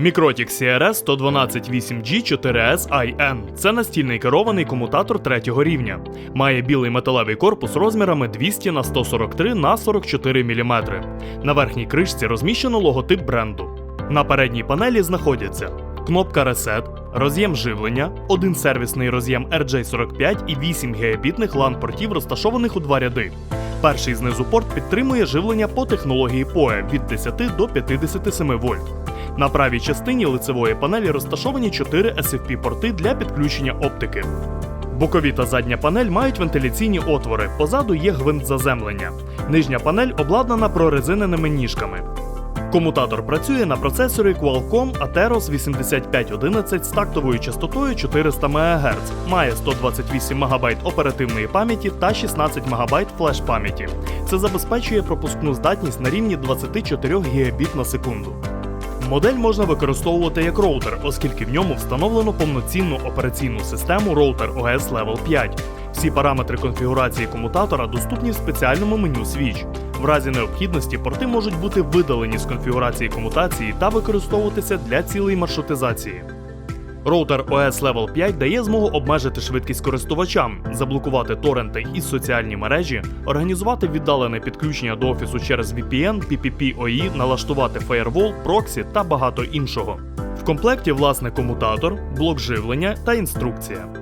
Mikrotik CRS 112.8G 4S IN – це настільний керований комутатор третього рівня. Має білий металевий корпус розмірами 200 на 143 на 44 мм. На верхній кришці розміщено логотип бренду. На передній панелі знаходяться кнопка Reset, роз'єм живлення, один сервісний роз'єм RJ45 і 8 гігабітних LAN-портів, розташованих у два ряди. Перший знизу порт підтримує живлення по технології PoE від 10 до 57 вольт. На правій частині лицевої панелі розташовані 4 SFP-порти для підключення оптики. Бокові та задня панель мають вентиляційні отвори, позаду є гвинт заземлення. Нижня панель обладнана прорезиненими ніжками. Комутатор працює на процесорі Qualcomm Atheros 8511 з тактовою частотою 400 МГц, має 128 МБ оперативної пам'яті та 16 МБ флеш-пам'яті. Це забезпечує пропускну здатність на рівні 24 ГБ на секунду. Модель можна використовувати як роутер, оскільки в ньому встановлено повноцінну операційну систему роутер OS Level 5. Всі параметри конфігурації комутатора доступні в спеціальному меню Switch. В разі необхідності порти можуть бути видалені з конфігурації комутації та використовуватися для цілей маршрутизації. Роутер OS Level 5 дає змогу обмежити швидкість користувачам, заблокувати торренти і соціальні мережі, організувати віддалене підключення до офісу через VPN, PPP-OE, налаштувати фаєрвол, проксі та багато іншого. В комплекті власне комутатор, блок живлення та інструкція.